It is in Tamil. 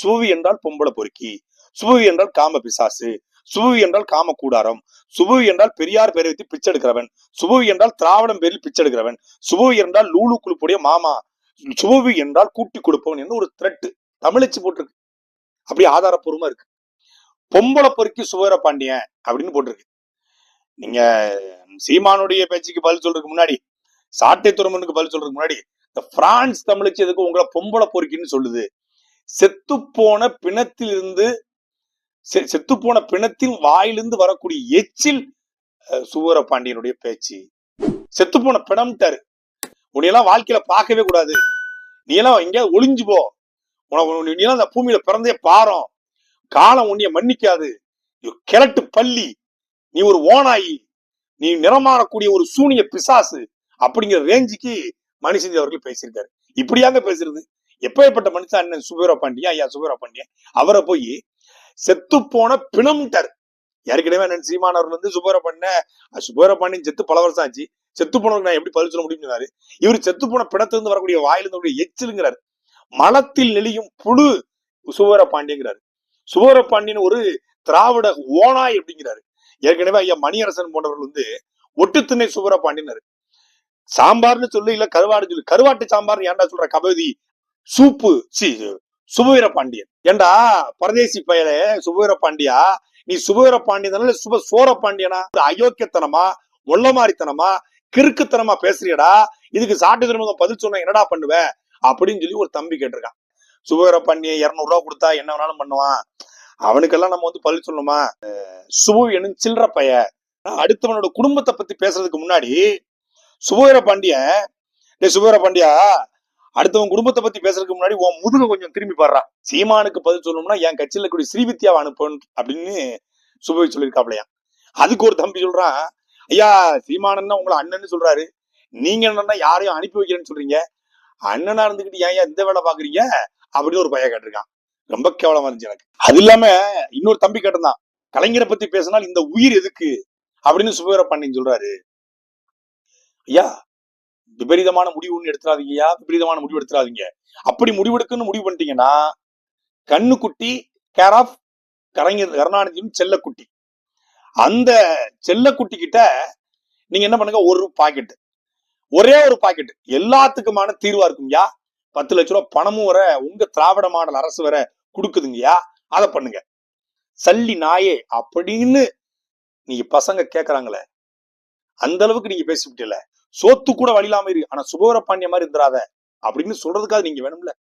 சுபவி என்றால் பொம்பளை பொறுக்கி சுபவி என்றால் காம பிசாசு சுபவி என்றால் காம கூடாரம் சுபவி என்றால் பெரியார் பேரை வைத்து பிச்சை எடுக்கிறவன் சுபவி என்றால் திராவிடம் பேரில் பிச்சை எடுக்கிறவன் சுபவி என்றால் லூலு குழுப்புடைய மாமா சுபவி என்றால் கூட்டி கொடுப்பவன் என்று ஒரு த்ரெட்டு தமிழச்சு போட்டிருக்கு. அப்படி ஆதாரப்பூர்வமா இருக்கு. பொம்பளை பொறுக்கி சுவர பாண்டியன் அப்படின்னு போட்டிருக்கு. நீங்க சீமானுடைய பேச்சுக்கு பதில் சொல்றதுக்கு முன்னாடி சாட்டை துறமனுக்கு பதில் சொல்றதுக்கு முன்னாடி இந்த பிரான்ஸ் தமிழச்சி எதுக்கு உங்களை பொம்பளை பொறுக்கின்னு சொல்லுது. செத்து போன பிணத்திலிருந்து செ- செத்துப்போன பிணத்தின் வாயிலிருந்து வரக்கூடிய எச்சில் சுவர பாண்டியனுடைய பேச்சு. செத்துப்போன பிணம்ட்டாரு உன்னையெல்லாம் வாழ்க்கையில பார்க்கவே கூடாது. நீ எல்லாம் எங்கேயாவது ஒளிஞ்சு போ. உன- நீ எல்லாம் அந்த பூமியில பிறந்தே பாரம். காலம் உன்னைய மன்னிக்காது. கிழட்டு பள்ளி. நீ ஒரு ஓனாயி நீ நிறமாறக்கூடிய ஒரு சூனிய பிசாசு. அப்படிங்கிற ரேஞ்சுக்கு மனுஷன் அவர்கள் பேசியிருக்காரு. இப்படியாங்க பேசுறது. எப்பேற்பட்ட மனுஷன் அண்ணன் சுபீர பாண்டியா ஐயா சுபீர பாண்டியன் அவரை போய் செத்து போன பிணம்ட்டார் ஏற்கனவே அண்ணன் சீமானவர் வந்து சுபீர பண்ண சுபீர பாண்டியன் செத்து பல வருஷம் ஆச்சு. செத்து போனவருக்கு நான் எப்படி பதில் சொல்ல முடியும்னாரு சொன்னாரு. இவர் செத்து போன பிணத்திலிருந்து வரக்கூடிய வாயிலிருந்து வரக்கூடிய எச்சிலுங்கிறார். மலத்தில் நெளியும் புழு சுவர பாண்டியங்கிறாரு சுபீர பாண்டியன் ஒரு திராவிட ஓனாய் அப்படிங்கிறாரு. ஏற்கனவே ஐயா மணியரசன் போன்றவர்கள் வந்து ஒட்டுத்திணை சுவர பாண்டியனாரு சாம்பார்னு சொல்லு இல்ல கருவாடு சொல்லு கருவாட்டு சாம்பார் ஏன்டா சொல்ற கபதி? சூப்பு சி சுபவீர பாண்டியன் ஏண்டா பரதேசி பயலே சுபவீர பாண்டியா நீ சுபவீர பாண்டியன் சுப சோர பாண்டியனா அயோக்கியத்தனமா? மொல்லமாரித்தனமா கிறுக்குத்தனமா பேசுறியடா? இதுக்கு சாட்டு திரும்ப பதில் சொன்ன என்னடா பண்ணுவ? அப்படின்னு சொல்லி ஒரு தம்பி கேட்டிருக்கான். சுபவீர பாண்டியன் இருநூறு ரூபா கொடுத்தா என்ன வேணாலும் பண்ணுவான். அவனுக்கெல்லாம் நம்ம வந்து பதில் சொல்லணுமா? சுபு எனும் சில்லற பைய. அடுத்தவனோட குடும்பத்தை பத்தி பேசுறதுக்கு முன்னாடி சுபவீர பாண்டியன் டேய் சுபவீர பாண்டியா அடுத்தவன் குடும்பத்தை பத்தி பேசுறதுக்கு முன்னாடி உன் முதுக கொஞ்சம் திரும்பி பாடுறான் சீமானுக்கு பதில் சொல்லணும்னா என் கட்சியில கூடிய ஸ்ரீவித்யாவை அனுப்பணும் அப்படின்னு சுபவி சொல்லியிருக்காப்லையா. அதுக்கு ஒரு தம்பி சொல்றான் ஐயா சீமானன்னா உங்களை அண்ணன்னு சொல்றாரு. நீங்க என்னன்னா யாரையும் அனுப்பி வைக்கிறேன்னு சொல்றீங்க. அண்ணனா இருந்துகிட்டு ஏன் இந்த வேலை பாக்குறீங்க? அப்படின்னு ஒரு பையன் கேட்டிருக்கான். ரொம்ப கேவலமா இருந்துச்சு எனக்கு. அது இல்லாம இன்னொரு தம்பி கேட்டிருந்தான் கலைஞரை பத்தி பேசினால் இந்த உயிர் எதுக்கு? அப்படின்னு சுபவீர பாண்டியன் சொல்றாரு. ஐயா விபரீதமான முடிவு ஒண்ணு எடுத்துறாதீங்கய்யா விபரீதமான முடிவு எடுத்துடாதீங்க அப்படி முடிவெடுக்கணும்னு முடிவு பண்ணிட்டீங்கன்னா கண்ணுக்குட்டி கேர் ஆஃப் கலைஞர் கருணாநிதியும் செல்லக்குட்டி. அந்த செல்லக்குட்டி கிட்ட நீங்க என்ன பண்ணுங்க? ஒரு பாக்கெட் ஒரே ஒரு பாக்கெட் எல்லாத்துக்குமான தீர்வா இருக்குங்கய்யா பத்து லட்ச ரூபாய் பணமும் வர உங்க திராவிட மாடல் அரசு வர கொடுக்குதுங்கய்யா? அதை பண்ணுங்க. சல்லி நாயே அப்படின்னு நீங்க பசங்க கேக்குறாங்களே அந்த அளவுக்கு நீங்க பேசிவிட்டல சோத்து கூட வழி இரு. ஆனா சுபவர பாண்டிய மாதிரி இருந்துராத அப்படின்னு சொல்றதுக்காக நீங்க வேணும்ல?